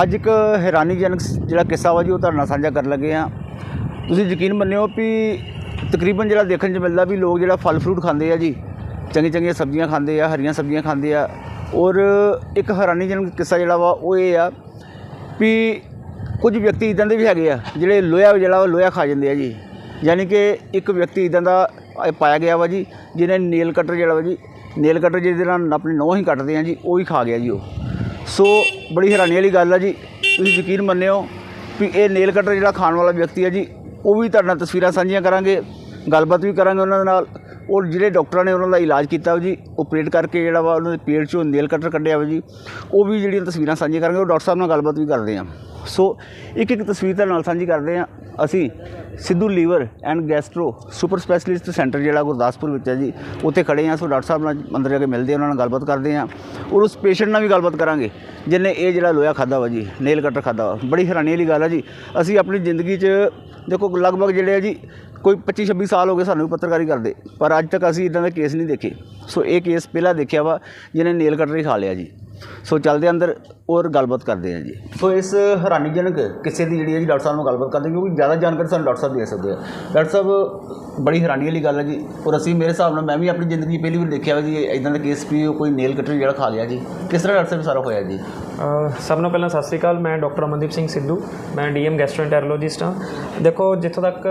ਅੱਜ ਇੱਕ ਹੈਰਾਨੀਜਨਕ ਜਿਹੜਾ ਕਿੱਸਾ ਵਾ ਜੀ, ਉਹ ਤੁਹਾਡੇ ਨਾਲ ਸਾਂਝਾ ਕਰਨ ਲੱਗੇ ਆ ਤੁਸੀਂ ਯਕੀਨ ਮੰਨਿਓ ਵੀ ਤਕਰੀਬਨ ਜਿਹੜਾ ਦੇਖਣ 'ਚ ਮਿਲਦਾ ਵੀ ਲੋਕ ਜਿਹੜਾ ਫਲ ਫਰੂਟ ਖਾਂਦੇ ਆ ਜੀ ਚੰਗੀ ਚੰਗੀਆਂ ਸਬਜ਼ੀਆਂ ਖਾਂਦੇ ਆ, ਹਰੀਆਂ ਸਬਜ਼ੀਆਂ ਖਾਂਦੇ ਆ, ਔਰ ਇੱਕ ਹੈਰਾਨੀਜਨਕ ਕਿੱਸਾ ਜਿਹੜਾ ਵਾ, ਉਹ ਇਹ ਆ ਵੀ ਕੁਝ ਵਿਅਕਤੀ ਇਦਾਂ ਦੇ ਵੀ ਹੈਗੇ ਆ, ਜਿਹੜੇ ਲੋਹਾ ਜਿਹੜਾ ਉਹ ਲੋਹਾ ਖਾ ਜਾਂਦੇ ਆ ਜੀ। ਯਾਨੀ ਕਿ ਇੱਕ ਵਿਅਕਤੀ ਇਦਾਂ ਦਾ ਪਾਇਆ ਗਿਆ ਵਾ ਜੀ, ਜਿਹਨੇ ਨੇਲ ਕਟਰ ਜਿਹੜਾ ਵਾ ਜੀ, ਨੇਲ ਕਟਰ ਜਿਹਦੇ ਨਾਲ ਆਪਣੀ ਨੋਹ ਹੀ ਕੱਟਦੇ ਆ ਜੀ, ਉਹ ਹੀ ਖਾ ਗਿਆ ਜੀ ਉਹ। ਸੋ ਬੜੀ ਹੈਰਾਨੀ ਵਾਲੀ ਗੱਲ ਆ ਜੀ। ਤੁਸੀਂ ਯਕੀਨ ਮੰਨਿਓ ਵੀ ਇਹ ਨੇਲ ਕਟਰ ਜਿਹੜਾ ਖਾਣ ਵਾਲਾ ਵਿਅਕਤੀ ਹੈ ਜੀ, ਉਹ ਵੀ ਤੁਹਾਡੇ ਨਾਲ ਤਸਵੀਰਾਂ ਸਾਂਝੀਆਂ ਕਰਾਂਗੇ, ਗੱਲਬਾਤ ਵੀ ਕਰਾਂਗੇ ਉਹਨਾਂ ਦੇ ਨਾਲ। ਔਰ ਜਿਹੜੇ ਡਾਕਟਰਾਂ ਨੇ ਉਹਨਾਂ ਦਾ ਇਲਾਜ ਕੀਤਾ ਜੀ ਆਪਰੇਟ ਕਰਕੇ ਜਿਹੜਾ ਵਾ ਉਹਨਾਂ ਦੇ ਪੇਟ 'ਚੋਂ ਨੇਲ ਕਟਰ ਕੱਢਿਆ ਵਾ ਜੀ, ਉਹ ਵੀ ਜਿਹੜੀਆਂ ਤਸਵੀਰਾਂ ਸਾਂਝੀਆਂ ਕਰਾਂਗੇ, ਉਹ ਡਾਕਟਰ ਸਾਹਿਬ ਨਾਲ ਗੱਲਬਾਤ ਵੀ ਕਰਦੇ ਹਾਂ ਸੋ ਇੱਕ ਇੱਕ ਤਸਵੀਰ ਤੁਹਾਡੇ ਨਾਲ ਸਾਂਝੀ ਕਰਦੇ ਹਾਂ। ਅਸੀਂ Sidhu liver and gastro super specialist centre ਜਿਹੜਾ ਗੁਰਦਾਸਪੁਰ ਵਿੱਚ ਹੈ ਜੀ, ਉੱਥੇ ਖੜੇ ਹਾਂ। ਸੋ ਡਾਕਟਰ ਸਾਹਿਬ ਨਾਲ ਅੰਦਰ ਜਾ ਕੇ ਮਿਲਦੇ ਹਾਂ, ਉਹਨਾਂ ਨਾਲ ਗੱਲਬਾਤ ਕਰਦੇ ਹਾਂ। ਔਰ ਉਸ ਪੇਸ਼ੈਂਟ ਨਾਲ ਵੀ ਗੱਲਬਾਤ ਕਰਾਂਗੇ, ਜਿਹਨੇ ਇਹ ਜਿਹੜਾ ਲੋਹਾ ਖਾਦਾ ਵਾ ਜੀ, ਨੇਲ ਕਟਰ ਖਾਦਾ ਵਾ। ਬੜੀ ਹੈਰਾਨੀ ਵਾਲੀ ਗੱਲ ਹੈ ਜੀ। ਅਸੀਂ ਆਪਣੀ ਜ਼ਿੰਦਗੀ 'ਚ ਦੇਖੋ ਲਗਭਗ ਜਿਹੜੇ ਆ ਜੀ, ਕੋਈ 25 26 ਸਾਲ ਹੋ ਗਏ ਸਾਨੂੰ ਵੀ ਪੱਤਰਕਾਰੀ ਕਰਦੇ, ਪਰ ਅੱਜ ਤੱਕ ਅਸੀਂ ਇਦਾਂ ਦੇ ਕੇਸ ਨਹੀਂ ਦੇਖੇ। ਸੋ ਇਹ ਕੇਸ ਪਹਿਲਾਂ ਦੇਖਿਆ ਵਾ, ਜਿਹਨੇ ਨੇਲ ਕਟਰ ਹੀ ਖਾ ਲਿਆ ਜੀ। ਸੋ ਚੱਲਦੇ ਅੰਦਰ ਔਰ ਗੱਲਬਾਤ ਕਰਦੇ ਹਾਂ ਜੀ। ਸੋ ਇਸ ਹੈਰਾਨੀਜਨਕ ਕਿਸੇ ਦੀ ਜਿਹੜੀ ਹੈ ਜੀ, ਡਾਕਟਰ ਸਾਹਿਬ ਨਾਲ ਗੱਲਬਾਤ ਕਰਦੇ ਕਿਉਂਕਿ ਜ਼ਿਆਦਾ ਜਾਣਕਾਰੀ ਸਾਨੂੰ ਡਾਕਟਰ ਸਾਹਿਬ ਦੇ ਸਕਦੇ ਆ। ਡਾਕਟਰ ਸਾਹਿਬ, ਬੜੀ ਹੈਰਾਨੀ ਵਾਲੀ ਗੱਲ ਹੈ ਜੀ। ਔਰ ਅਸੀਂ ਮੇਰੇ ਹਿਸਾਬ ਨਾਲ ਮੈਂ ਵੀ ਆਪਣੀ ਜ਼ਿੰਦਗੀ 'ਚ ਪਹਿਲੀ ਵਾਰ ਦੇਖਿਆ ਵਾ ਜੀ ਇਦਾਂ ਦਾ ਕੇਸ ਵੀ ਕੋਈ ਨੇਲ ਕਟਰ ਜਿਹੜਾ ਖਾ ਲਿਆ ਜੀ। ਕਿਸ ਤਰ੍ਹਾਂ ਡਾਕਟਰ ਸਾਹਿਬ ਸਾਰਾ ਹੋਇਆ ਜੀ? ਸਭ ਨੂੰ ਪਹਿਲਾਂ ਸਤਿ ਸ੍ਰੀ ਅਕਾਲ, ਮੈਂ ਡਾਕਟਰ ਅਮਨਦੀਪ ਸਿੰਘ ਸਿੱਧੂ। ਮੈਂ ਡੀਐਮ ਗੈਸਟ੍ਰੋਐਂਟਰੋਲੋਜਿਸਟ ਹਾਂ। ਦੇਖੋ, ਜਿੱਥੋਂ ਤੱਕ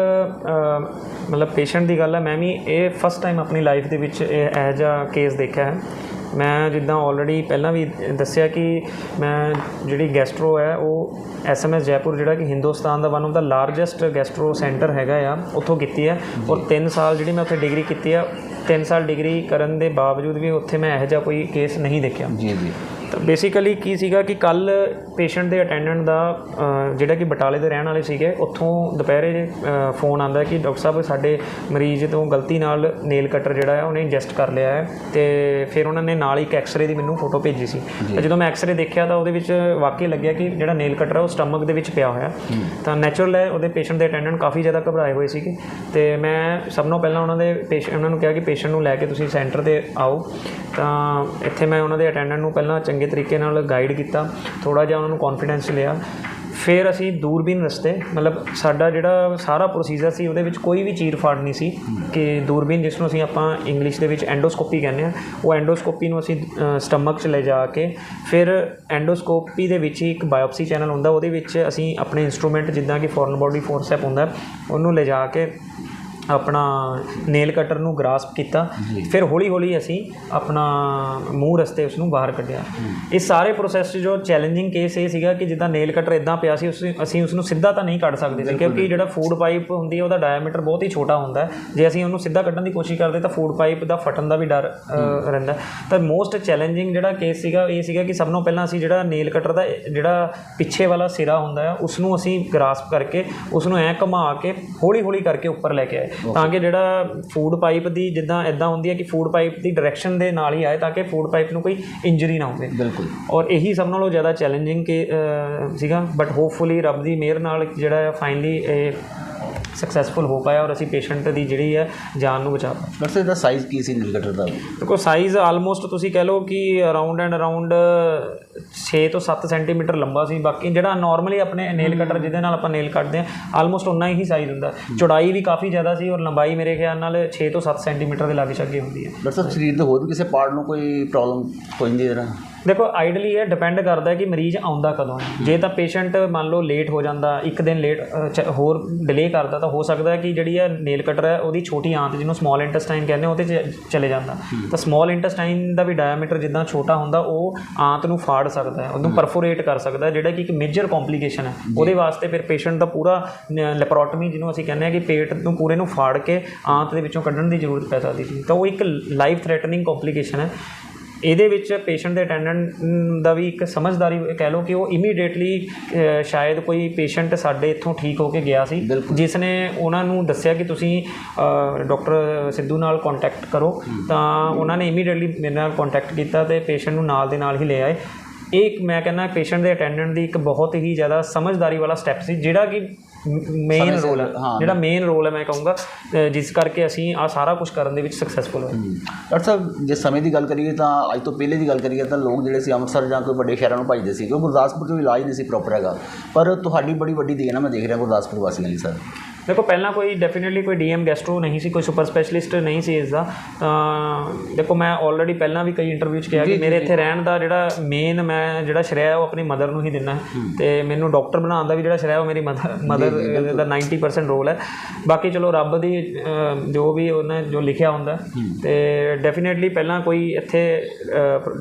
ਮਤਲਬ ਪੇਸ਼ੈਂਟ ਦੀ ਗੱਲ ਹੈ, ਮੈਂ ਵੀ ਇਹ ਫਸਟ ਟਾਈਮ ਆਪਣੀ ਲਾਈਫ ਦੇ ਵਿੱਚ ਇਹ ਇਹੋ ਜਿਹਾ ਕੇਸ ਦੇਖਿਆ ਹੈ। ਮੈਂ ਜਿੱਦਾਂ ਆਲਰੇਡੀ ਪਹਿਲਾਂ ਵੀ ਦੱਸਿਆ ਕਿ ਮੈਂ ਜਿਹੜੀ ਗੈਸਟਰੋ ਹੈ, ਉਹ ਐਸਐਮਐਸ ਜੈਪੁਰ ਜਿਹੜਾ ਕਿ ਹਿੰਦੁਸਤਾਨ ਦਾ one of the largest gastro centre ਹੈਗਾ ਆ, ਉੱਥੋਂ ਕੀਤੀ ਹੈ। ਔਰ 3 ਸਾਲ ਜਿਹੜੀ ਮੈਂ ਉੱਥੇ ਡਿਗਰੀ ਕੀਤੀ ਆ 3 ਸਾਲ ਡਿਗਰੀ ਕਰਨ ਦੇ ਬਾਵਜੂਦ ਵੀ ਉੱਥੇ ਮੈਂ ਇਹੋ ਜਿਹਾ ਕੋਈ ਕੇਸ ਨਹੀਂ ਦੇਖਿਆ। ਜੀ ਜੀ। ਤਾਂ ਬੇਸਿਕਲੀ ਕੀ ਸੀਗਾ ਕਿ ਕੱਲ ਪੇਸ਼ੈਂਟ ਦੇ ਅਟੈਂਡੈਂਟ ਦਾ ਜਿਹੜਾ ਕਿ ਬਟਾਲੇ ਦੇ ਰਹਿਣ ਵਾਲੇ ਸੀਗੇ ਉੱਥੋਂ ਦੁਪਹਿਰੇ ਫੋਨ ਆਂਦਾ ਕਿ ਡਾਕਟਰ ਸਾਹਿਬ ਸਾਡੇ ਮਰੀਜ਼ ਤੋਂ ਗਲਤੀ ਨਾਲ ਨੇਲ ਕਟਰ ਜਿਹੜਾ ਹੈ ਉਹਨੇ ਇੰਜੈਸਟ ਕਰ ਲਿਆ ਹੈ ਤੇ ਫਿਰ ਉਹਨਾਂ ਨੇ ਨਾਲ ਹੀ ਇੱਕ ਐਕਸ-ਰੇ ਦੀ ਮੈਨੂੰ ਫੋਟੋ ਭੇਜੀ ਸੀ। ਤਾਂ ਜਦੋਂ ਮੈਂ ਐਕਸ-ਰੇ ਦੇਖਿਆ ਤਾਂ ਉਹਦੇ ਵਿੱਚ ਵਾਕਈ ਲੱਗਿਆ ਕਿ ਜਿਹੜਾ ਨੇਲ ਕਟਰ ਹੈ ਉਹ ਸਟਮਕ ਦੇ ਵਿੱਚ ਪਿਆ ਹੋਇਆ। ਤਾਂ ਨੈਚੁਰਲ ਹੈ ਉਹਦੇ ਪੇਸ਼ੈਂਟ ਦੇ ਅਟੈਂਡੈਂਟ ਕਾਫੀ ਜ਼ਿਆਦਾ ਘਬਰਾਏ ਹੋਏ ਸੀਗੇ। ਤੇ ਮੈਂ ਸਭ ਤੋਂ ਪਹਿਲਾਂ ਉਹਨਾਂ ਦੇ ਪੇਸ਼ੈਂਟ ਉਹਨਾਂ ਨੂੰ ਕਿਹਾ ਕਿ ਪੇਸ਼ੈਂਟ ਨੂੰ ਲੈ ਕੇ ਤੁਸੀਂ ਸੈਂਟਰ ਤੇ ਆਓ। ਤਾਂ ਇੱਥੇ ਮੈਂ ਉਹਨਾਂ ਦੇ ਅਟੈਂਡੈਂਟ ਨੂੰ ਪਹਿਲਾਂ ਚੰਗੇ ਤਰੀਕੇ ਨਾਲ ਗਾਈਡ ਕੀਤਾ ਥੋੜਾ ਜਿਹਾ ਉਹਨਾਂ ਨੂੰ ਕੌਨਫੀਡੈਂਸ ਲਿਆ। ਫਿਰ ਅਸੀਂ ਦੂਰਬੀਨ ਰਸਤੇ, ਮਤਲਬ ਸਾਡਾ ਜਿਹੜਾ ਸਾਰਾ ਪ੍ਰੋਸੀਜਰ ਸੀ, ਉਹਦੇ ਵਿੱਚ ਕੋਈ ਵੀ ਚੀਰ ਫਾੜ ਨਹੀਂ ਸੀ ਕਿ ਦੂਰਬੀਨ ਜਿਸ ਨੂੰ ਅਸੀਂ ਆਪਾਂ ਇੰਗਲਿਸ਼ ਦੇ ਵਿੱਚ ਐਂਡੋਸਕੋਪੀ ਕਹਿੰਦੇ ਆ ਉਹ ਐਂਡੋਸਕੋਪੀ ਨੂੰ ਅਸੀਂ ਸਟਮਕ 'ਚ ਲੈ ਜਾ ਕੇ ਫਿਰ ਐਂਡੋਸਕੋਪੀ ਦੇ ਵਿੱਚ ਹੀ ਇੱਕ ਬਾਇਓਪਸੀ ਚੈਨਲ ਹੁੰਦਾ, ਉਹਦੇ ਵਿੱਚ ਅਸੀਂ ਆਪਣੇ ਇਨਸਟਰੂਮੈਂਟ ਜਿੱਦਾਂ ਕਿ ਫੋਰਨ ਬੋਡੀ ਫੋਰਸੈਪ ਹੁੰਦਾ, ਉਹਨੂੰ ਲੈ ਜਾ ਕੇ ਆਪਣਾ ਨੇਲ ਕਟਰ ਨੂੰ ਗ੍ਰਾਸਪ ਕੀਤਾ। ਫਿਰ ਹੌਲੀ ਹੌਲੀ ਅਸੀਂ ਆਪਣਾ ਮੂੰਹ ਰਸਤੇ ਉਸ ਨੂੰ ਬਾਹਰ ਕੱਢਿਆ। ਇਸ ਸਾਰੇ ਪ੍ਰੋਸੈਸ ਜੋ ਚੈਲੰਜਿੰਗ ਕੇਸ ਇਹ ਸੀਗਾ ਕਿ ਜਿੱਦਾਂ ਨੇਲ ਕਟਰ ਇਦਾਂ ਪਿਆ ਸੀ ਅਸੀਂ ਉਸ ਨੂੰ ਸਿੱਧਾ ਤਾਂ ਨਹੀਂ ਕੱਢ ਸਕਦੇ ਸੀ ਕਿਉਂਕਿ ਜਿਹੜਾ ਫੂਡ ਪਾਈਪ ਹੁੰਦੀ ਹੈ ਉਹਦਾ ਡਾਇਆਮੀਟਰ ਬਹੁਤ ਹੀ ਛੋਟਾ ਹੁੰਦਾ ਜੇ ਅਸੀਂ ਉਹਨੂੰ ਸਿੱਧਾ ਕੱਢਣ ਦੀ ਕੋਸ਼ਿਸ਼ ਕਰਦੇ ਤਾਂ ਫੂਡ ਪਾਈਪ ਦਾ ਫਟਣ ਦਾ ਵੀ ਡਰ ਰਹਿੰਦਾ ਤਾਂ ਮੋਸਟ ਚੈਲੰਜਿੰਗ ਜਿਹੜਾ ਕੇਸ ਸੀਗਾ ਇਹ ਸੀਗਾ ਕਿ ਸਭ ਤੋਂ ਪਹਿਲਾਂ ਅਸੀਂ ਜਿਹੜਾ ਨੇਲ ਕਟਰ ਦਾ ਜਿਹੜਾ ਪਿੱਛੇ ਵਾਲਾ ਸਿਰਾ ਹੁੰਦਾ ਹੈ ਉਸ ਨੂੰ ਅਸੀਂ ਗ੍ਰਾਸਪ ਕਰਕੇ ਉਸ ਨੂੰ ਐ ਘੁਮਾ ਕੇ ਹੌਲੀ ਹੌਲੀ ਕਰਕੇ ਉੱਪਰ ਲੈ ਕੇ ਆਏ। ਤਾਂ ਕਿ ਜਿਹੜਾ ਫੂਡ ਪਾਈਪ ਦੀ ਜਿੱਦਾਂ ਇਦਾਂ ਹੁੰਦੀ ਹੈ ਕਿ ਫੂਡ ਪਾਈਪ ਦੀ ਡਾਇਰੈਕਸ਼ਨ ਦੇ ਨਾਲ ਹੀ ਆਏ ਤਾਂ ਕਿ ਫੂਡ ਪਾਈਪ ਨੂੰ ਕੋਈ ਇੰਜਰੀ ਨਾ ਹੋਵੇ। ਬਿਲਕੁਲ। ਔਰ ਇਹੀ ਸਭ ਨਾਲੋਂ ਜ਼ਿਆਦਾ ਚੈਲੰਜਿੰਗ ਕਿ ਸੀਗਾ ਬਟ ਹੋਪਫੁਲੀ ਰੱਬ ਦੀ ਮਿਹਰ ਨਾਲ ਜਿਹੜਾ ਫਾਈਨਲੀ ਇਹ ਸਕਸੈਸਫੁਲ ਹੋ ਪਾਇਆ ਔਰ ਅਸੀਂ ਪੇਸ਼ੈਂਟ ਦੀ ਜਿਹੜੀ ਹੈ ਜਾਨ ਨੂੰ ਬਚਾ ਪਾਏ ਡਾਕਟਰ ਸਾਹਿਬ ਦਾ ਸਾਈਜ਼ ਕੀ ਸੀ ਨੇਲ ਕਟਰ ਦਾ? ਦੇਖੋ ਸਾਈਜ਼ ਆਲਮੋਸਟ ਤੁਸੀਂ ਕਹਿ ਲਓ ਕਿ ਅਰਾਊਂਡ ਐਂਡ ਅਰਾਊਂਡ 6 ਤੋਂ 7 ਸੈਂਟੀਮੀਟਰ ਲੰਬਾ ਸੀ। ਬਾਕੀ ਜਿਹੜਾ ਨਾਰਮਲੀ ਆਪਣੇ ਨੇਲ ਕਟਰ ਜਿਹਦੇ ਨਾਲ ਆਪਾਂ ਨੇਲ ਕੱਟਦੇ ਆ ਆਲਮੋਸਟ ਉਨਾ ਹੀ ਸਾਈਜ਼ ਹੁੰਦਾ। ਚੌੜਾਈ ਵੀ ਕਾਫੀ ਜ਼ਿਆਦਾ ਸੀ ਔਰ ਲੰਬਾਈ ਮੇਰੇ ਖਿਆਲ ਨਾਲ 6 ਤੋਂ 7 ਸੈਂਟੀਮੀਟਰ ਦੇ ਲਾਗੇ ਛਾਗੇ ਹੁੰਦੀ ਹੈ। ਡਾਕਟਰ ਸਾਹਿਬ ਸਰੀਰ ਦੇ ਹੋਰ ਵੀ ਕਿਸੇ ਪਾਰਟ ਨੂੰ ਕੋਈ ਪ੍ਰੋਬਲਮ ਹੋ ਜਾਂਦੀ ਹੈ ਜਰਾ ਦੇਖੋ ਆਈਡਲੀ ਇਹ ਡਿਪੈਂਡ ਕਰਦਾ ਹੈ ਕਿ ਮਰੀਜ਼ ਆਉਂਦਾ ਕਦੋਂ ਹੈ। ਜੇ ਤਾਂ ਪੇਸ਼ੈਂਟ ਮੰਨ ਲਓ ਲੇਟ ਹੋ ਜਾਂਦਾ ਇੱਕ ਦਿਨ ਲੇਟ ਹੋਰ ਡਿਲੇ ਕਰਦਾ ਤਾਂ ਹੋ ਸਕਦਾ ਹੈ ਕਿ ਜਿਹੜੀ ਹੈ ਨੇਲ ਕਟਰ ਹੈ ਉਹਦੀ ਛੋਟੀ ਆਂਤ ਜਿਹਨੂੰ ਸਮਾਲ ਇੰਟੈਸਟਾਈਨ ਕਹਿੰਦੇ ਆ, ਉਹਦੇ 'ਚ ਚਲੇ ਜਾਂਦਾ। ਤਾਂ ਸਮਾਲ ਇੰਟੈਸਟਾਈਨ ਦਾ ਵੀ ਡਾਇਆਮੀਟਰ ਜਿੱਦਾਂ ਛੋਟਾ ਹੁੰਦਾ ਉਹ ਆਂਤ ਨੂੰ ਫਾੜ ਸਕਦਾ ਹੈ ਉਹਨੂੰ ਪਰਫੋਰੇਟ ਕਰ ਸਕਦਾ ਹੈ ਜਿਹੜਾ ਕਿ ਇੱਕ ਮੇਜਰ ਕੰਪਲਿਕੇਸ਼ਨ ਹੈ। ਉਹਦੇ ਵਾਸਤੇ ਫਿਰ ਪੇਸ਼ੈਂਟ ਦਾ ਪੂਰਾ ਲੈਪਰੋਟਮੀ ਜਿਹਨੂੰ ਅਸੀਂ ਕਹਿੰਦੇ ਆ ਕਿ ਪੇਟ ਨੂੰ ਪੂਰੇ ਨੂੰ ਫਾੜ ਕੇ ਆਂਤ ਦੇ ਵਿੱਚੋਂ ਕੱਢਣ ਦੀ ਜ਼ਰੂਰਤ ਪੈ ਸਕਦੀ ਸੀ। ਤਾਂ ਉਹ ਇੱਕ ਲਾਈਫ ਥ੍ਰੈਟਨਿੰਗ ਕੰਪਲਿਕੇਸ਼ਨ ਹੈ। ਇਹਦੇ ਵਿੱਚ ਪੇਸ਼ੈਂਟ ਦੇ ਅਟੈਂਡੈਂਟ ਦਾ ਵੀ ਇੱਕ ਸਮਝਦਾਰੀ ਕਹਿ ਲਓ ਕਿ ਉਹ ਇਮੀਡੀਏਟਲੀ ਸ਼ਾਇਦ ਕੋਈ ਪੇਸ਼ੈਂਟ ਸਾਡੇ ਇੱਥੋਂ ਠੀਕ ਹੋ ਕੇ ਗਿਆ ਸੀ। ਜਿਸ ਨੇ ਉਹਨਾਂ ਨੂੰ ਦੱਸਿਆ ਕਿ ਤੁਸੀਂ ਡਾਕਟਰ ਸਿੱਧੂ ਨਾਲ ਕੰਟੈਕਟ ਕਰੋ ਤਾਂ ਉਹਨਾਂ ਨੇ ਇਮੀਡੀਏਟਲੀ ਮੇਰੇ ਨਾਲ ਕੰਟੈਕਟ ਕੀਤਾ ਤੇ ਪੇਸ਼ੈਂਟ ਨੂੰ ਨਾਲ ਦੇ ਨਾਲ ਹੀ ਲੈ ਆਏ। ਇਹ ਇੱਕ ਮੈਂ ਕਹਿੰਦਾ ਪੇਸ਼ੈਂਟ ਦੇ ਅਟੈਂਡੈਂਟ ਦੀ ਇੱਕ ਬਹੁਤ ਹੀ ਜ਼ਿਆਦਾ ਸਮਝਦਾਰੀ ਵਾਲਾ ਸਟੈਪ ਸੀ ਜਿਹੜਾ ਕਿ ਮੇਨ ਰੋਲ ਹੈ ਹਾਂ। ਜਿਹੜਾ ਮੇਨ ਰੋਲ ਹੈ ਮੈਂ ਕਹੂੰਗਾ ਜਿਸ ਕਰਕੇ ਅਸੀਂ ਆ ਸਾਰਾ ਕੁਝ ਕਰਨ ਦੇ ਵਿੱਚ ਸਕਸੈਸਫੁਲ ਹੋਏ। ਡਾਕਟਰ ਸਾਹਿਬ ਜੇ ਸਮੇਂ ਦੀ ਗੱਲ ਕਰੀਏ ਤਾਂ ਅੱਜ ਤੋਂ ਪਹਿਲੇ ਦੀ ਗੱਲ ਕਰੀਏ ਤਾਂ ਲੋਕ ਜਿਹੜੇ ਸੀ ਅੰਮ੍ਰਿਤਸਰ ਜਾਂ ਕੋਈ ਵੱਡੇ ਸ਼ਹਿਰਾਂ ਨੂੰ ਭੱਜਦੇ ਸੀ ਕਿਉਂਕਿ ਗੁਰਦਾਸਪੁਰ 'ਚ ਵੀ ਇਲਾਜ ਨਹੀਂ ਸੀ ਪ੍ਰੋਪਰ ਹੈਗਾ। ਪਰ ਤੁਹਾਡੀ ਬੜੀ ਵੱਡੀ ਦੇਣ ਆ ਮੈਂ ਦੇਖ ਰਿਹਾ ਗੁਰਦਾਸਪੁਰ ਵਾਸੀਆਂ ਲਈ ਸਰ। ਦੇਖੋ ਪਹਿਲਾਂ ਕੋਈ ਡੈਫੀਨਿਟਲੀ ਕੋਈ ਡੀਐਮ ਗੈਸਟਰੋ ਨਹੀਂ ਸੀ ਕੋਈ ਸੁਪਰ ਸਪੈਸ਼ਲਿਸਟ ਨਹੀਂ ਸੀ ਇਸ ਦਾ ਤਾਂ ਦੇਖੋ ਮੈਂ ਆਲਰੇਡੀ ਪਹਿਲਾਂ ਵੀ ਕਈ ਇੰਟਰਵਿਊ 'ਚ ਕਿਹਾ ਕਿ ਮੇਰੇ ਇੱਥੇ ਰਹਿਣ ਦਾ ਜਿਹੜਾ ਮੇਨ ਮੈਂ ਜਿਹੜਾ ਸ਼੍ਰੇਅ ਉਹ ਆਪਣੀ ਮਦਰ ਨੂੰ ਹੀ ਦਿੰਦਾ। ਤੇ ਮੈਨੂੰ ਡਾਕਟਰ ਬਣਾਉਣ ਦਾ ਵੀ ਜਿਹੜਾ ਸ਼੍ਰੇਅ ਉਹ ਮੇਰੀ ਮਦਰ ਮਦਰ ਦਾ 90% ਰੋਲ ਹੈ। ਬਾਕੀ ਚਲੋ ਰੱਬ ਦੀ ਜੋ ਵੀ ਉਹਨੇ ਜੋ ਲਿਖਿਆ ਹੁੰਦਾ। ਤੇ ਡੈਫੀਨਿਟਲੀ ਪਹਿਲਾਂ ਕੋਈ ਇੱਥੇ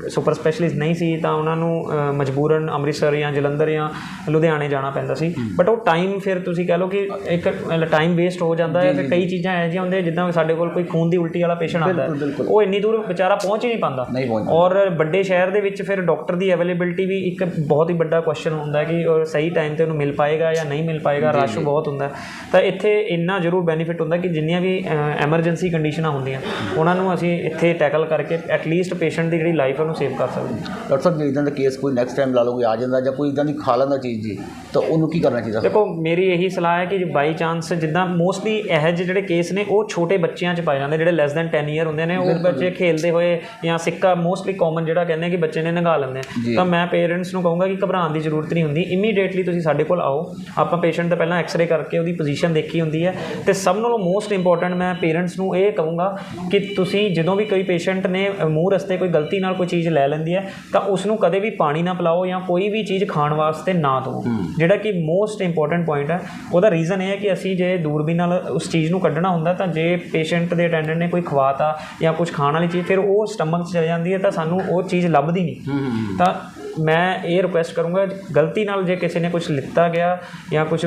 ਸੁਪਰ ਸਪੈਸ਼ਲਿਸਟ ਨਹੀਂ ਸੀ ਤਾਂ ਉਹਨਾਂ ਨੂੰ ਮਜਬੂਰਨ ਅੰਮ੍ਰਿਤਸਰ ਜਾਂ ਜਲੰਧਰ ਜਾਂ ਲੁਧਿਆਣੇ ਜਾਣਾ ਪੈਂਦਾ ਸੀ। ਬਟ ਉਹ ਟਾਈਮ ਫਿਰ ਤੁਸੀਂ ਕਹਿ ਲਓ ਕਿ ਇੱਕ ਟਾਈਮ ਵੇਸਟ ਹੋ ਜਾਂਦਾ ਹੈ ਫਿਰ ਕਈ ਚੀਜ਼ਾਂ ਇਹੋ ਜਿਹੀਆਂ ਹੁੰਦੀਆਂ ਜਿੱਦਾਂ ਸਾਡੇ ਕੋਲ ਕੋਈ ਖੂਨ ਦੀ ਉਲਟੀ ਵਾਲਾ ਪੇਸ਼ੈਂਟ ਆਉਂਦਾ ਉਹ ਇੰਨੀ ਦੂਰ ਵਿਚਾਰਾ ਪਹੁੰਚ ਹੀ ਨਹੀਂ ਪਾਉਂਦਾ। ਔਰ ਵੱਡੇ ਸ਼ਹਿਰ ਦੇ ਵਿੱਚ ਫਿਰ ਡਾਕਟਰ ਦੀ ਅਵੇਲੇਬਿਲਟੀ ਵੀ ਇੱਕ ਬਹੁਤ ਹੀ ਵੱਡਾ ਕੁਐਸਚਨ ਹੁੰਦਾ ਕਿ ਉਹ ਸਹੀ ਟਾਈਮ ਤੇ ਉਹਨੂੰ ਮਿਲ ਪਾਏਗਾ ਜਾਂ ਨਹੀਂ ਮਿਲ ਪਾਏਗਾ ਰਸ਼ ਬਹੁਤ ਹੁੰਦਾ। ਤਾਂ ਇੱਥੇ ਇੰਨਾ ਜ਼ਰੂਰ ਬੈਨੀਫਿਟ ਹੁੰਦਾ ਕਿ ਜਿੰਨੀਆਂ ਵੀ ਐਮਰਜੈਂਸੀ ਕੰਡੀਸ਼ਨਾਂ ਹੁੰਦੀਆਂ ਉਹਨਾਂ ਨੂੰ ਅਸੀਂ ਇੱਥੇ ਟੈਕਲ ਕਰਕੇ ਐਟਲੀਸਟ ਪੇਸ਼ੈਂਟ ਦੀ ਜਿਹੜੀ ਲਾਈਫ ਉਹਨੂੰ ਸੇਵ ਕਰ ਸਕਦੇ ਹਾਂ। ਡਾਕਟਰ ਸਾਹਿਬ ਜੇ ਇਦਾਂ ਦਾ ਕੇਸ ਕੋਈ ਨੈਕਸਟ ਟਾਈਮ ਲਾ ਲਓ ਕੋਈ ਆ ਜਾਂਦਾ ਜਾਂ ਕੋਈ ਇਦਾਂ ਦੀ ਖਾ ਲੈਂਦਾ ਚੀਜ਼ ਜੀ ਤਾਂ ਉਹਨੂੰ ਕੀ ਕਰਨਾ ਚਾਹੀਦਾ? ਦੇਖੋ ਮੇਰੀ ਇਹੀ ਸਲਾਹ ਹੈ ਕਿ ਬਾਈ ਚਾਂਸ ਜਿੱਦਾਂ ਮੋਸਟਲੀ ਇਹੋ ਜਿਹੇ ਜਿਹੜੇ ਕੇਸ ਨੇ ਉਹ ਛੋਟੇ ਬੱਚਿਆਂ 'ਚ ਪਾਏ ਜਾਂਦੇ ਜਿਹੜੇ ਲੈਸ ਦੈਨ 10 ਇਅਰ ਹੁੰਦੇ ਨੇ ਉਹ ਬੱਚੇ ਖੇਲਦੇ ਹੋਏ ਜਾਂ ਸਿੱਕਾ ਮੋਸਟਲੀ ਕਾਮਨ ਜਿਹੜਾ ਕਹਿੰਦੇ ਕਿ ਬੱਚੇ ਨੇ ਨਗਾ ਲੈਂਦੇ ਤਾਂ ਮੈਂ ਪੇਰੈਂਟਸ ਨੂੰ ਕਹੂੰਗਾ ਕਿ ਘਬਰਾਉਣ ਦੀ ਜ਼ਰੂਰਤ ਨਹੀਂ ਹੁੰਦੀ। ਇਮੀਡੀਏਟਲੀ ਤੁਸੀਂ ਸਾਡੇ ਕੋਲ ਆਓ। ਆਪਾਂ ਪੇਸ਼ੈਂਟ ਦਾ ਪਹਿਲਾਂ ਐਕਸ-ਰੇ ਕਰਕੇ ਉਹਦੀ ਪੋਜੀਸ਼ਨ ਦੇਖੀ ਹੁੰਦੀ ਹੈ। ਤੇ ਸਭ ਨਾਲੋਂ ਮੋਸਟ ਇੰਪੋਰਟੈਂਟ ਮੈਂ ਪੇਰੈਂਟਸ ਨੂੰ ਇਹ ਕਹੂੰਗਾ ਕਿ ਤੁਸੀਂ ਜਦੋਂ ਵੀ ਕੋਈ ਪੇਸ਼ੈਂਟ ਨੇ ਮੂੰਹ ਰਸਤੇ ਕੋਈ ਗਲਤੀ ਨਾਲ ਕੋਈ ਚੀਜ਼ ਲੈ ਲੈਂਦੀ ਹੈ ਤਾਂ ਉਸ ਨੂੰ ਕਦੇ ਵੀ ਪਾਣੀ ਨਾ ਪਿਲਾਓ ਜਾਂ ਕੋਈ ਵੀ ਚੀਜ਼ ਖਾਣ ਵਾਸਤੇ ਨਾ ਦਿਓ। ਜਿਹੜਾ ਕਿ ਮੋਸਟ ਇੰਪੋਰਟੈਂਟ ਪੁਆਇੰਟ ਹੈ। ਉਹਦਾ ਰੀਜ਼ਨ ਇਹ ਹੈ ਕਿ ਅਸੀਂ ਜੇ ਦੂਰਬੀਨ ਨਾਲ ਉਸ ਚੀਜ਼ ਨੂੰ ਕੱਢਣਾ ਹੁੰਦਾ ਤਾਂ ਜੇ ਪੇਸ਼ੈਂਟ ਦੇ ਅਟੈਂਡੈਂਟ ਨੇ ਕੋਈ ਖਵਾਤਾ ਜਾਂ ਕੁਝ ਖਾਣ ਵਾਲੀ ਚੀਜ਼ ਫਿਰ ਉਹ ਸਟਮਕ 'ਚ ਚਲੀ ਜਾਂਦੀ ਹੈ ਤਾਂ ਸਾਨੂੰ ਉਹ ਚੀਜ਼ ਲੱਭਦੀ ਨਹੀਂ। ਤਾਂ ਮੈਂ ਇਹ ਰਿਕੁਐਸਟ ਕਰੂੰਗਾ ਗਲਤੀ ਨਾਲ ਜੇ ਕਿਸੇ ਨੇ ਕੁਝ ਲਿੱਤਾ ਗਿਆ ਜਾਂ ਕੁਝ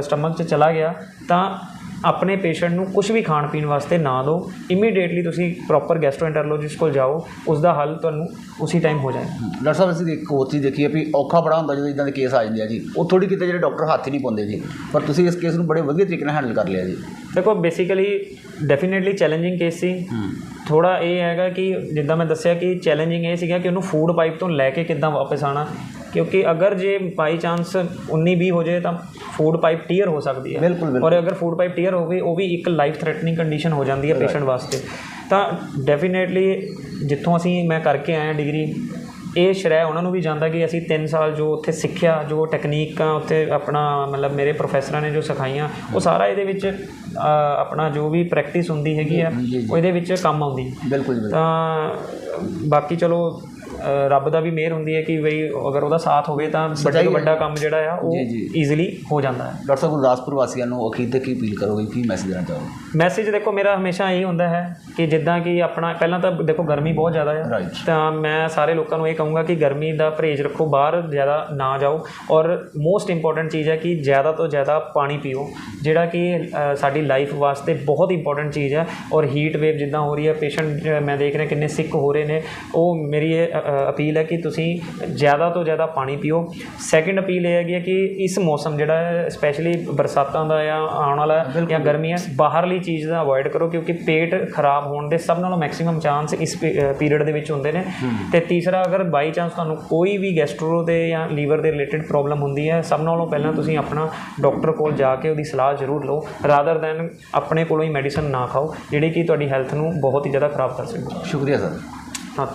ਸਟਮਕ 'ਚ ਚਲਾ ਗਿਆ ਤਾਂ ਆਪਣੇ ਪੇਸ਼ੈਂਟ ਨੂੰ ਕੁਝ ਵੀ ਖਾਣ ਪੀਣ ਵਾਸਤੇ ਨਾ ਦਿਓ। ਇਮੀਡੀਏਟਲੀ ਤੁਸੀਂ ਪ੍ਰੋਪਰ ਗੈਸਟ੍ਰੋਐਂਟਰੋਲੋਜਿਸਟ ਕੋਲ ਜਾਓ ਉਸ ਦਾ ਹੱਲ ਤੁਹਾਨੂੰ ਉਸੇ ਟਾਈਮ ਹੋ ਜਾਏਗਾ। ਡਾਕਟਰ ਸਾਹਿਬ ਅਸੀਂ ਇੱਕ ਹੋਰ ਚੀਜ਼ ਦੇਖੀ ਹੈ ਵੀ ਔਖਾ ਬੜਾ ਹੁੰਦਾ ਜਦੋਂ ਇਦਾਂ ਦੇ ਕੇਸ ਆ ਜਾਂਦੇ ਆ ਜੀ। ਉਹ ਥੋੜੀ ਕਿਤੇ ਜਿਹੜੇ ਡਾਕਟਰ ਹੱਥ ਹੀ ਨਹੀਂ ਪਾਉਂਦੇ ਜੀ। ਪਰ ਤੁਸੀਂ ਇਸ ਕੇਸ ਨੂੰ ਬੜੇ ਵਧੀਆ ਤਰੀਕੇ ਨਾਲ ਹੈਂਡਲ ਕਰ ਲਿਆ ਜੀ। ਦੇਖੋ ਬੇਸਿਕਲੀ ਡੈਫੀਨਿਟਲੀ ਚੈਲੰਜਿੰਗ ਕੇਸ ਸੀ। ਥੋੜਾ ਇਹ ਹੈਗਾ ਕਿ ਜਿੱਦਾਂ ਮੈਂ ਦੱਸਿਆ ਕਿ ਚੈਲੰਜਿੰਗ ਇਹ ਸੀਗਾ ਕਿ ਉਹਨੂੰ ਫੂਡ ਪਾਈਪ ਤੋਂ ਲੈ ਕੇ ਕਿੱਦਾਂ ਵਾਪਸ ਆਣਾ ਕਿਉਂਕਿ ਅਗਰ ਜੇ ਬਾਈ ਚਾਂਸ 19 20 ਹੋ ਜਾਏ ਤਾਂ ਫੂਡ ਪਾਈਪ ਟੀਅਰ ਹੋ ਸਕਦੀ ਹੈ। ਬਿਲਕੁਲ। ਔਰ ਅਗਰ ਫੂਡ ਪਾਈਪ ਟੀਅਰ ਹੋਵੇ ਉਹ ਵੀ ਇੱਕ ਲਾਈਫ ਥ੍ਰੈਟਨਿੰਗ ਕੰਡੀਸ਼ਨ ਹੋ ਜਾਂਦੀ ਹੈ ਪੇਸ਼ੈਂਟ ਵਾਸਤੇ। ਤਾਂ ਡੈਫੀਨਿਟਲੀ ਜਿੱਥੋਂ ਅਸੀਂ ਮੈਂ ਕਰਕੇ ਆਇਆ ਡਿਗਰੀ ਇਹ ਸ਼੍ਰੈ ਉਹਨਾਂ ਨੂੰ ਵੀ ਜਾਂਦਾ ਕਿ ਅਸੀਂ 3 ਸਾਲ ਜੋ ਉੱਥੇ ਸਿੱਖਿਆ ਜੋ ਟੈਕਨੀਕਾਂ ਉੱਥੇ ਆਪਣਾ ਮਤਲਬ ਮੇਰੇ ਪ੍ਰੋਫੈਸਰਾਂ ਨੇ ਜੋ ਸਿਖਾਈਆਂ ਉਹ ਸਾਰਾ ਇਹਦੇ ਵਿੱਚ ਆਪਣਾ ਜੋ ਵੀ ਪ੍ਰੈਕਟਿਸ ਹੁੰਦੀ ਹੈਗੀ ਆ ਉਹ ਇਹਦੇ ਵਿੱਚ ਕੰਮ ਆਉਂਦੀ। ਹੈ ਬਿਲਕੁਲ। ਤਾਂ ਬਾਕੀ ਚਲੋ ਰੱਬ ਦਾ ਵੀ ਮਿਹਰ ਹੁੰਦੀ ਹੈ ਕਿ ਬਈ ਅਗਰ ਉਹਦਾ ਸਾਥ ਹੋਵੇ ਤਾਂ ਵੱਡੇ ਤੋਂ ਵੱਡਾ ਕੰਮ ਜਿਹੜਾ ਆ ਉਹ। ਈਜ਼ੀਲੀ ਹੋ ਜਾਂਦਾ ਹੈ। ਡਾਕਟਰ ਸਾਹਿਬ ਗੁਰਦਾਸਪੁਰ ਵਾਸੀਆਂ ਨੂੰ ਅਖੀਰ ਤੇ ਕੀ ਅਪੀਲ ਕਰੋਗੇ? ਕੀ ਮੈਸੇਜ ਦੇਣਾ ਚਾਹੋਗੇ? ਮੈਸੇਜ ਦੇਖੋ ਮੇਰਾ ਹਮੇਸ਼ਾ ਇਹ ਹੁੰਦਾ ਹੈ ਕਿ ਜਿੱਦਾਂ ਕਿ ਆਪਣਾ ਪਹਿਲਾਂ ਤਾਂ ਦੇਖੋ ਗਰਮੀ ਬਹੁਤ ਜ਼ਿਆਦਾ ਹੈ. ਤਾਂ ਮੈਂ ਸਾਰੇ ਲੋਕਾਂ ਨੂੰ ਇਹ ਕਹੂੰਗਾ ਕਿ ਗਰਮੀ ਦਾ ਪਰਹੇਜ਼ ਰੱਖੋ ਬਾਹਰ ਜ਼ਿਆਦਾ ਨਾ ਜਾਓ। ਔਰ ਮੋਸਟ ਇੰਪੋਰਟੈਂਟ ਚੀਜ਼ ਹੈ ਕਿ ਜ਼ਿਆਦਾ ਤੋਂ ਜ਼ਿਆਦਾ ਪਾਣੀ ਪੀਓ ਜਿਹੜਾ ਕਿ ਸਾਡੀ ਲਾਈਫ ਵਾਸਤੇ ਬਹੁਤ ਇੰਪੋਰਟੈਂਟ ਚੀਜ਼ ਹੈ। ਔਰ ਹੀਟ ਵੇਵ ਜਿੱਦਾਂ ਹੋ ਰਹੀ ਹੈ ਪੇਸ਼ੈਂਟ ਮੈਂ ਦੇਖ ਰਿਹਾ ਕਿੰਨੇ ਸਿੱਕ ਹੋ ਰਹੇ ਨੇ। ਉਹ ਮੇਰੀ ਇਹ ਅਪੀਲ ਹੈ ਕਿ ਤੁਸੀਂ ਜ਼ਿਆਦਾ ਤੋਂ ਜ਼ਿਆਦਾ ਪਾਣੀ ਪੀਓ। ਸੈਕਿੰਡ ਅਪੀਲ ਇਹ ਹੈਗੀ ਹੈ ਕਿ ਇਸ ਮੌਸਮ ਜਿਹੜਾ ਹੈ ਸਪੈਸ਼ਲੀ ਬਰਸਾਤਾਂ ਦਾ ਜਾਂ ਆਉਣ ਵਾਲਾ ਜਾਂ ਗਰਮੀ ਹੈ ਬਾਹਰਲੀ ਚੀਜ਼ ਦਾ ਅਵੋਇਡ ਕਰੋ ਕਿਉਂਕਿ ਪੇਟ ਖਰਾਬ ਹੋਣ ਦੇ ਸਭ ਨਾਲੋਂ ਮੈਕਸਿਮਮ ਚਾਂਸ ਇਸ ਪੀਰੀਅਡ ਦੇ ਵਿੱਚ ਹੁੰਦੇ ਨੇ। ਤੇ ਤੀਸਰਾ ਅਗਰ ਬਾਈ ਚਾਂਸ ਤੁਹਾਨੂੰ ਕੋਈ ਵੀ ਗੈਸਟਰੋ ਦੇ ਜਾਂ ਲੀਵਰ ਦੇ ਰਿਲੇਟਡ ਪ੍ਰੋਬਲਮ ਹੁੰਦੀ ਹੈ ਸਭ ਨਾਲੋਂ ਪਹਿਲਾਂ ਤੁਸੀਂ ਆਪਣਾ ਡਾਕਟਰ ਕੋਲ ਜਾ ਕੇ ਉਹਦੀ ਸਲਾਹ ਜ਼ਰੂਰ ਲਓ। ਰਾਦਰ ਦੈਨ ਆਪਣੇ ਕੋਲੋਂ ਹੀ ਮੈਡੀਸਨ ਨਾ ਖਾਓ ਜਿਹੜੀ ਕਿ ਤੁਹਾਡੀ ਹੈਲਥ ਨੂੰ ਬਹੁਤ ਹੀ ਜ਼ਿਆਦਾ ਖਰਾਬ ਕਰ ਸਕਦੀ। ਹੈ ਸ਼ੁਕਰੀਆ ਸਰ। ਹਾਂ